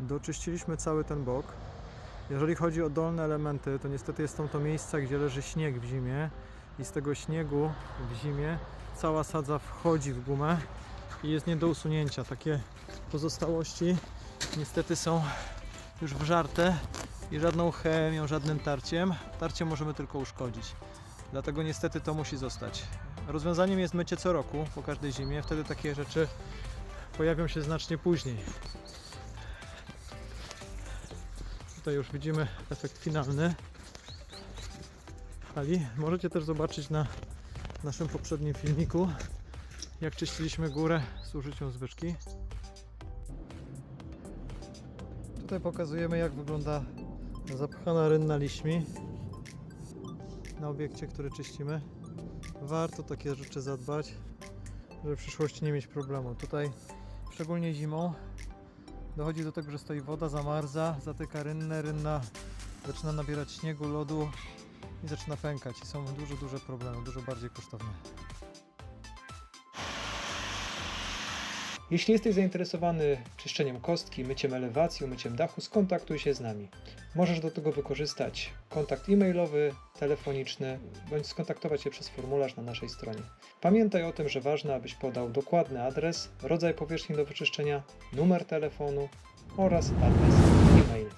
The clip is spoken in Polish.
Doczyściliśmy cały ten bok. Jeżeli chodzi o dolne elementy, to niestety są to miejsca, gdzie leży śnieg w zimie i z tego śniegu w zimie cała sadza wchodzi w gumę i jest nie do usunięcia. Takie pozostałości niestety są już wżarte i żadną chemią, żadnym tarciem. Tarciem możemy tylko uszkodzić. Dlatego niestety to musi zostać. Rozwiązaniem jest mycie co roku, po każdej zimie. Wtedy takie rzeczy pojawią się znacznie później. Tutaj już widzimy efekt finalny hali. Możecie też zobaczyć na naszym poprzednim filmiku, jak czyściliśmy górę z użyciem zwyżki. Tutaj pokazujemy, jak wygląda zapchana rynna liśćmi na obiekcie, który czyścimy. Warto takie rzeczy zadbać, żeby w przyszłości nie mieć problemu. Tutaj, szczególnie zimą, dochodzi do tego, że stoi woda, zamarza, zatyka rynnę, rynna zaczyna nabierać śniegu, lodu i zaczyna pękać. I są duże, duże problemy, dużo bardziej kosztowne. Jeśli jesteś zainteresowany czyszczeniem kostki, myciem elewacji, myciem dachu, skontaktuj się z nami. Możesz do tego wykorzystać kontakt e-mailowy, telefoniczny, bądź skontaktować się przez formularz na naszej stronie. Pamiętaj o tym, że ważne, abyś podał dokładny adres, rodzaj powierzchni do wyczyszczenia, numer telefonu oraz adres e-mail.